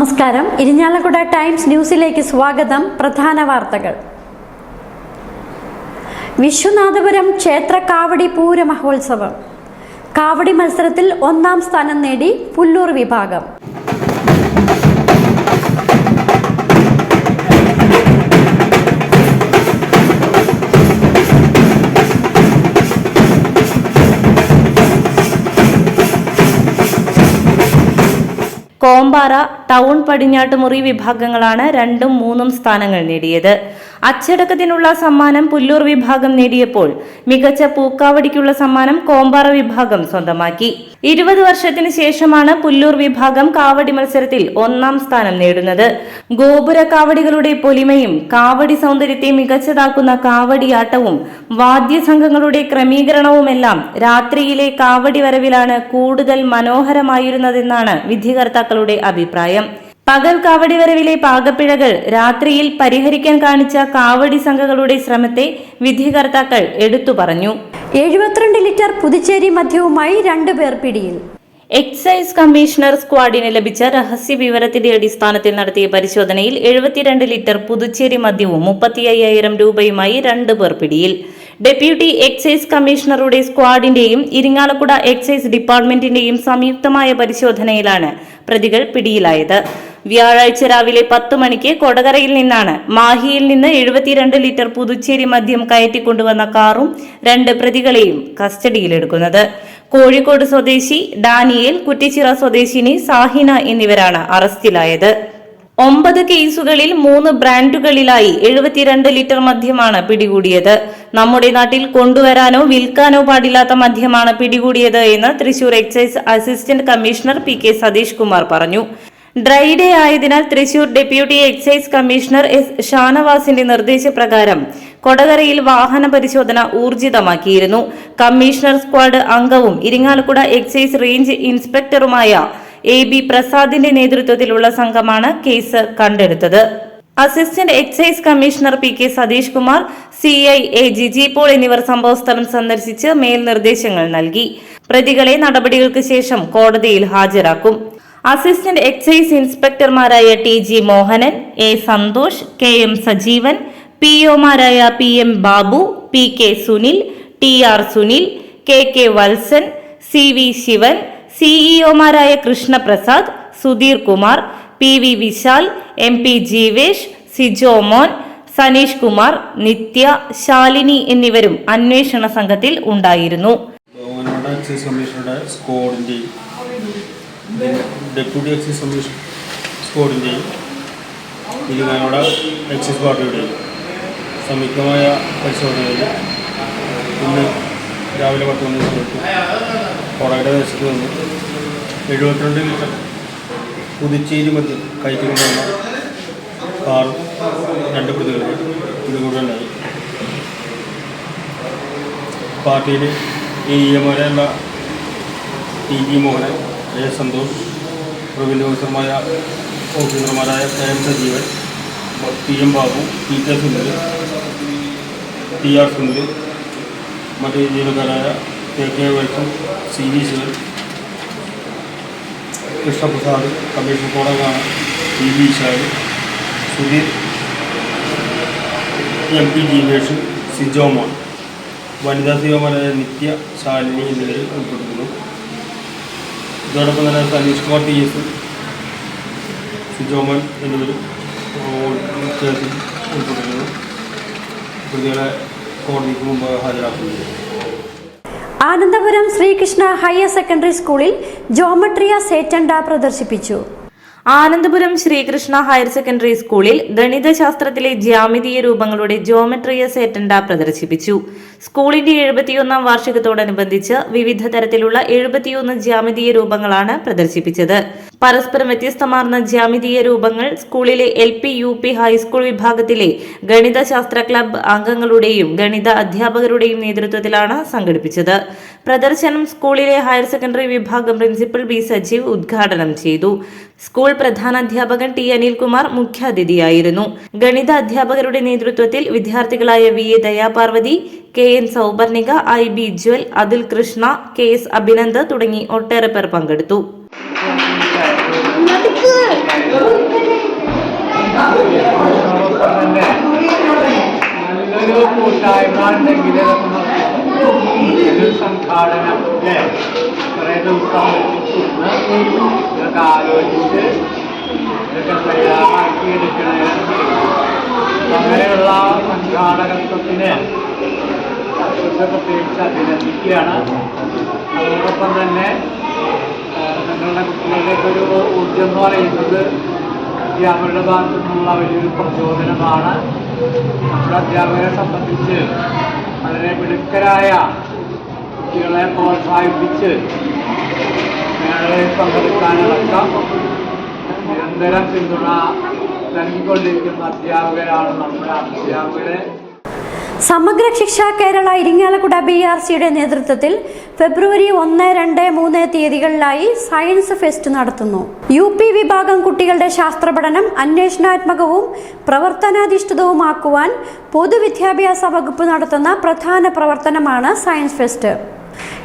നമസ്കാരം. ഇരിഞ്ഞാലക്കുട ടൈംസ് ന്യൂസിലേക്ക് സ്വാഗതം. പ്രധാന വാർത്തകൾ. വിശ്വനാഥപുരം ക്ഷേത്ര കാവടി പൂര മഹോത്സവം. കാവടി മത്സരത്തിൽ ഒന്നാം സ്ഥാനം നേടി പുല്ലൂർ വിഭാഗം. കോമ്പാറ ടൗൺ പടിഞ്ഞാട്ടുമുറി വിഭാഗങ്ങളാണ് രണ്ടും മൂന്നും സ്ഥാനങ്ങൾ നേടിയത്. അച്ചടക്കത്തിനുള്ള സമ്മാനം പുല്ലൂർ വിഭാഗം നേടിയപ്പോൾ മികച്ച പൂക്കാവടിക്കുള്ള സമ്മാനം കോമ്പാറ വിഭാഗം സ്വന്തമാക്കി. ഇരുപത് വർഷത്തിന് ശേഷമാണ് പുല്ലൂർ വിഭാഗം കാവടി മത്സരത്തിൽ ഒന്നാം സ്ഥാനം നേടുന്നത്. ഗോപുര കാവടികളുടെ പൊലിമയും കാവടി സൗന്ദര്യത്തെ മികച്ചതാക്കുന്ന കാവടിയാട്ടവും വാദ്യസംഘങ്ങളുടെ ക്രമീകരണവുമെല്ലാം രാത്രിയിലെ കാവടി വരവിലാണ് കൂടുതൽ മനോഹരമായിരുന്നതെന്നാണ് വിധികർത്താക്കളുടെ അഭിപ്രായം. പകൽ കാവടി വരവിലെ പാകപ്പിഴകൾ രാത്രിയിൽ പരിഹരിക്കാൻ കാണിച്ച കാവടി സംഘങ്ങളുടെ ശ്രമത്തെ വിധികർത്താക്കൾ എടുത്തു പറഞ്ഞു. എഴുപത്തിരണ്ട് ലിറ്റർ പുതുച്ചേരി മദ്യവുമായി രണ്ടുപേർ പിടിയിൽ. എക്സൈസ് കമ്മീഷണർ സ്ക്വാഡിന് ലഭിച്ച രഹസ്യ വിവരത്തിന്റെ അടിസ്ഥാനത്തിൽ നടത്തിയ പരിശോധനയിൽ എഴുപത്തിരണ്ട് ലിറ്റർ പുതുച്ചേരി മദ്യവും മുപ്പത്തി അയ്യായിരം രൂപയുമായി രണ്ട് പേർ പിടിയിൽ. ഡെപ്യൂട്ടി എക്സൈസ് കമ്മീഷണറുടെ സ്ക്വാഡിന്റെയും ഇരിങ്ങാലക്കുട എക്സൈസ് ഡിപ്പാർട്ട്മെന്റിന്റെയും സംയുക്തമായ പരിശോധനയിലാണ് പ്രതികൾ പിടിയിലായത്. വ്യാഴാഴ്ച രാവിലെ പത്ത് മണിക്ക് കൊടകരയിൽ നിന്നാണ് മാഹിയിൽ നിന്ന് എഴുപത്തിരണ്ട് ലിറ്റർ പുതുച്ചേരി മദ്യം കയറ്റിക്കൊണ്ടുവന്ന കാറും രണ്ട് പ്രതികളെയും കസ്റ്റഡിയിലെടുക്കുന്നത്. കോഴിക്കോട് സ്വദേശി ഡാനിയേൽ കുറ്റിച്ചിറ സ്വദേശിനി സാഹിന എന്നിവരാണ് അറസ്റ്റിലായത്. ഒമ്പത് കേസുകളിൽ മൂന്ന് ബ്രാൻഡുകളിലായി എഴുപത്തിരണ്ട് ലിറ്റർ മദ്യമാണ് പിടികൂടിയത്. നമ്മുടെ നാട്ടിൽ കൊണ്ടുവരാനോ വിൽക്കാനോ പാടില്ലാത്ത മദ്യമാണ് പിടികൂടിയത് എന്ന് Thrissur excise assistant commissioner P K Satheesh Kumar പറഞ്ഞു. ഡ്രൈ ഡേ ആയതിനാൽ Thrissur deputy excise commissioner S ഷാനവാസിന്റെ നിർദ്ദേശപ്രകാരം കൊടകരയിൽ വാഹന പരിശോധന ഊർജിതമാക്കിയിരുന്നു. കമ്മീഷണർ സ്ക്വാഡ് അംഗവും ഇരിങ്ങാലക്കുട എക്സൈസ് റേഞ്ച് ഇൻസ്പെക്ടറുമായ എ ബി പ്രസാദിന്റെ നേതൃത്വത്തിലുള്ള സംഘമാണ് കേസ് കണ്ടെടുത്തത്. Assistant excise commissioner P K Satheesh Kumar C I A G G Paul എന്നിവർ സംഭവസ്ഥലം സന്ദർശിച്ച് മേൽനിർദ്ദേശങ്ങൾ നൽകി. പ്രതികളെ നടപടികൾക്ക് ശേഷം കോടതിയിൽ ഹാജരാക്കും. Assistant excise ഇൻസ്പെക്ടർമാരായ T G Mohanan A Santhosh K M Sajeevan P ഒമാരായ P M Babu P K Sunil T R Sunil K K Valsan C V Sivan സിഇഒമാരായ Krishnaprasad Sudheer Kumar P V Vishal M P Jeevesh Sijo Mon Saneesh Kumar Nithya Shalini എന്നിവരും അന്വേഷണ സംഘത്തിൽ ഉണ്ടായിരുന്നു. Deputy excise commission സ്ക്വാഡിന്റെയും ഇരുകാനോട് excise പാർട്ടിയുടെയും സംയുക്തമായ പരിശോധനയിൽ ഇന്ന് രാവിലെ പത്ത് മണി സമയത്ത് കൊറയുടെ ദേശത്ത് നിന്ന് എഴുപത്തിരണ്ട് ലിറ്റർ പുതുച്ചേരി മദ്യം കയറ്റിക്കൊണ്ടുവന്ന കാർ രണ്ട് പ്രതികൾ പിടികൂടുകയുണ്ടായി പാർട്ടിയിൽ A എമാരായുള്ള T G Mohanan A Santhosh Praveen ഓഫീസർമാരായ ഓഫീസർമാരായ K M Sajeevan P M Babu P K Sunil T R Sunil മറ്റ് ജീവനക്കാരായ K K welcome C V Sivan Krishnaprasad commission കോടകാണ് P V Shali Sudheer M P Jeevesh Sijomon വനിതാ സീവമാരായ നിത്യ ശാലിനി എന്നിവർ ഉൾപ്പെട്ടിരുന്നു ഇതോടൊപ്പം തന്നെ Saneesh Kumar T S Sijomon എന്നിവരും കേസിൽ ഉൾപ്പെട്ടിരുന്നു പ്രതികളെ കോടതിക്ക് മുമ്പ് ഹാജരാക്കുന്നത് ആനന്ദപുരം ശ്രീകൃഷ്ണ ഹയർ സെക്കൻഡറി സ്കൂളിൽ ജോമട്രിയ സേറ്റണ്ട പ്രദർശിപ്പിച്ചു. ആനന്ദപുരം ശ്രീകൃഷ്ണ ഹയർ സെക്കൻഡറി സ്കൂളിൽ ഗണിതശാസ്ത്രത്തിലെ ജ്യാമിതീയ രൂപങ്ങളുടെ ജോമെട്രിയ സേറ്റൻഡ പ്രദർശിപ്പിച്ചു. സ്കൂളിന്റെ എഴുപത്തിയൊന്നാം വാർഷികത്തോടനുബന്ധിച്ച് വിവിധ തരത്തിലുള്ള എഴുപത്തിയൊന്ന് ജ്യാമിതീയ രൂപങ്ങളാണ് പ്രദർശിപ്പിച്ചത്. പരസ്പരം വ്യത്യസ്തമാർന്ന ജ്യാമിതീയ രൂപങ്ങൾ സ്കൂളിലെ L P U P high school വിഭാഗത്തിലെ ഗണിതശാസ്ത്ര ക്ലബ്ബ് അംഗങ്ങളുടെയും ഗണിത അധ്യാപകരുടെയും നേതൃത്വത്തിലാണ് സംഘടിപ്പിച്ചത്. പ്രദർശനം സ്കൂളിലെ ഹയർ സെക്കൻഡറി വിഭാഗം പ്രിൻസിപ്പൽ ബി സജീവ് ഉദ്ഘാടനം ചെയ്തു. സ്കൂൾ പ്രധാനാധ്യാപകൻ ടി അനിൽകുമാർ മുഖ്യാതിഥിയായിരുന്നു. ഗണിത അധ്യാപകരുടെ നേതൃത്വത്തിൽ വിദ്യാർത്ഥികളായ V A Dayaparvathi K N Souparnika I B Jwal അതിൽ കൃഷ്ണ കെ എസ് അഭിനന്ദ് തുടങ്ങി ഒട്ടേറെ പേർ പങ്കെടുത്തു. നല്ലൊരു കൂട്ടായ്മ ഉണ്ടെങ്കിൽ സംഘാടനം അല്ലേ കുറേ ദിവസം ഇതൊക്കെ ആലോചിച്ച് ഇതൊക്കെ തയ്യാറാക്കി എടുക്കണമെങ്കിൽ അങ്ങനെയുള്ള സംഘാടകത്വത്തിന് പ്രത്യേകിച്ച് അഭിനന്ദിക്കുകയാണ്. അതോടൊപ്പം തന്നെ ആ, കുട്ടികളുടെ ഒരു ഊർജം എന്ന് പറയുന്നത് അധ്യാപകരുടെ ഭാഗത്തു നിന്നുള്ള വലിയൊരു പ്രചോദനമാണ്. നമ്മുടെ അധ്യാപകരെ സംബന്ധിച്ച് വളരെ മിടുക്കരായ കുട്ടികളെ പ്രോത്സാഹിപ്പിച്ച് മേളയിൽ പങ്കെടുക്കാനടക്കം നിരന്തരം പിന്തുണ നൽകിക്കൊണ്ടിരിക്കുന്ന അധ്യാപകരാണ് നമ്മുടെ അധ്യാപകരെ സമഗ്ര ശിക്ഷ കേരള ഇരിങ്ങാലക്കുട ബി ആർ സിയുടെ നേതൃത്വത്തിൽ ഫെബ്രുവരി ഒന്ന് രണ്ട് മൂന്ന് തീയതികളിലായി സയൻസ് ഫെസ്റ്റ് നടത്തുന്നു. യു പി വിഭാഗം കുട്ടികളുടെ ശാസ്ത്ര പഠനം അന്വേഷണാത്മകവും പ്രവർത്തനാധിഷ്ഠിതവുമാക്കുവാൻ പൊതുവിദ്യാഭ്യാസ വകുപ്പ് നടത്തുന്ന പ്രധാന പ്രവർത്തനമാണ് science fest.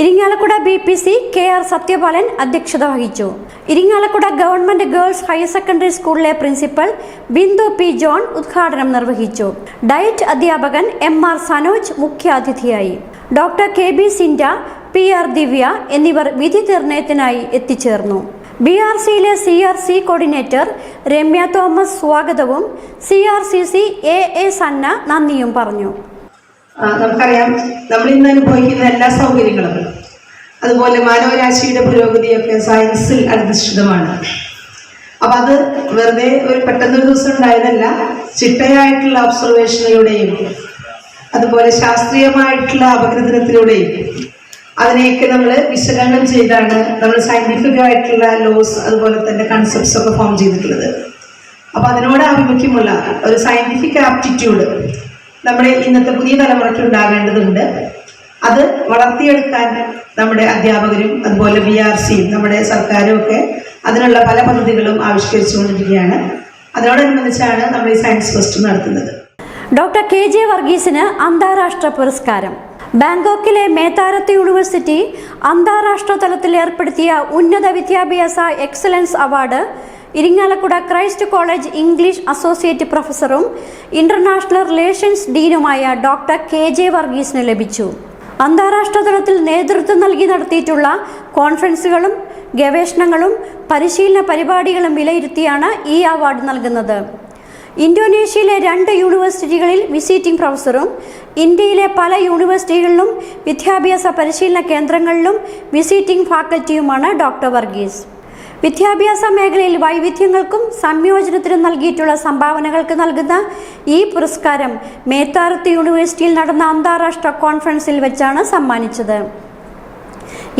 Irinjalakuda B P C K R Sathyapalan അധ്യക്ഷത വഹിച്ചു. Irinjalakuda government girls higher secondary സ്കൂളിലെ പ്രിൻസിപ്പൽ ബിന്ദു പി ജോൺ ഉദ്ഘാടനം നിർവഹിച്ചു. ഡയറ്റ് അധ്യാപകൻ എം ആർ സനോജ് മുഖ്യാതിഥിയായി. Doctor K B Cinda P R Divya എന്നിവർ വിധി നിർണയത്തിനായി എത്തിച്ചേർന്നു. ബി ആർ സിയിലെ C R C coordinator Ramya Thomas സ്വാഗതവും C R C C A A Sanna നന്ദിയും പറഞ്ഞു. നമുക്കറിയാം നമ്മൾ ഇന്ന് അനുഭവിക്കുന്ന എല്ലാ സൗകര്യങ്ങളും. അതുപോലെ മാനവരാശിയുടെ പുരോഗതിയൊക്കെ സയൻസിൽ അധിഷ്ഠിതമാണ്. അപ്പം അത് വെറുതെ ഒരു പെട്ടെന്നൊരു ദിവസം ഉണ്ടായതല്ല ചിട്ടയായിട്ടുള്ള ഒബ്സർവേഷനിലൂടെയും അതുപോലെ ശാസ്ത്രീയമായിട്ടുള്ള അപഗ്രഥനത്തിലൂടെയും അതിനെയൊക്കെ നമ്മൾ വിശകലനം ചെയ്താണ് നമ്മൾ സയന്റിഫിക് ആയിട്ടുള്ള ലോസ് അതുപോലെ തന്നെ കൺസെപ്റ്റ്സ് ഒക്കെ ഫോം ചെയ്തിട്ടുള്ളത്. അപ്പോൾ അതിനോട് ആഭിമുഖ്യമുള്ള ഒരു സയന്റിഫിക് ആപ്റ്റിറ്റ്യൂഡ് നമ്മുടെ ഇന്നത്തെ പുതിയ തലമുറയ്ക്ക് ഉണ്ടാകേണ്ടതുണ്ട്. അത് വളർത്തിയെടുക്കാൻ നമ്മുടെ അധ്യാപകരും അതുപോലെ ബി ആർ സിയും നമ്മുടെ സർക്കാരും ഒക്കെ അതിനുള്ള പല പദ്ധതികളും ആവിഷ്കരിച്ചുകൊണ്ടിരിക്കുകയാണ്. അതിനോടനുബന്ധിച്ചാണ് നമ്മൾ ഈ സയൻസ് ഫെസ്റ്റ് നടത്തുന്നത്. ഡോക്ടർ കെ ജെ വർഗീസിന് അന്താരാഷ്ട്ര പുരസ്കാരം. ബാങ്കോക്കിലെ മേത്താരത്ത് യൂണിവേഴ്സിറ്റി അന്താരാഷ്ട്ര തലത്തിൽ ഏർപ്പെടുത്തിയ ഉന്നത വിദ്യാഭ്യാസ excellence award Irinjalakuda Christ college English associate പ്രൊഫസറും international relations ഡീനുമായ ഡോക്ടർ കെ ജെ വർഗീസിന് ലഭിച്ചു. അന്താരാഷ്ട്ര തലത്തിൽ നേതൃത്വം നൽകി നടത്തിയിട്ടുള്ള കോൺഫറൻസുകളും ഗവേഷണങ്ങളും പരിശീലന പരിപാടികളും വിലയിരുത്തിയാണ് ഈ അവാർഡ് നൽകുന്നത്. ഇന്തോനേഷ്യയിലെ രണ്ട് യൂണിവേഴ്സിറ്റികളിൽ വിസിറ്റിംഗ് പ്രൊഫസറും ഇന്ത്യയിലെ പല യൂണിവേഴ്സിറ്റികളിലും വിദ്യാഭ്യാസ പരിശീലന കേന്ദ്രങ്ങളിലും വിസിറ്റിംഗ് ഫാക്കൽറ്റിയുമാണ് ഡോക്ടർ വർഗീസ്. വിദ്യാഭ്യാസ മേഖലയിൽ വൈവിധ്യങ്ങൾക്കും സംയോജനത്തിനും നൽകിയിട്ടുള്ള സംഭാവനകൾക്ക് നൽകുന്ന ഈ പുരസ്കാരം മേത്താറത്ത് യൂണിവേഴ്സിറ്റിയിൽ നടന്ന അന്താരാഷ്ട്ര കോൺഫറൻസിൽ വെച്ചാണ് സമ്മാനിച്ചത്.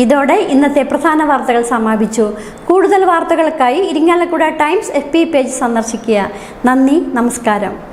ഇതോടെ ഇന്നത്തെ പ്രധാന വാർത്തകൾ സമാപിച്ചു. കൂടുതൽ വാർത്തകൾക്കായി ഇരിങ്ങാലക്കുട ടൈംസ് എഫ് പേജ് സന്ദർശിക്കുക. നന്ദി നമസ്കാരം.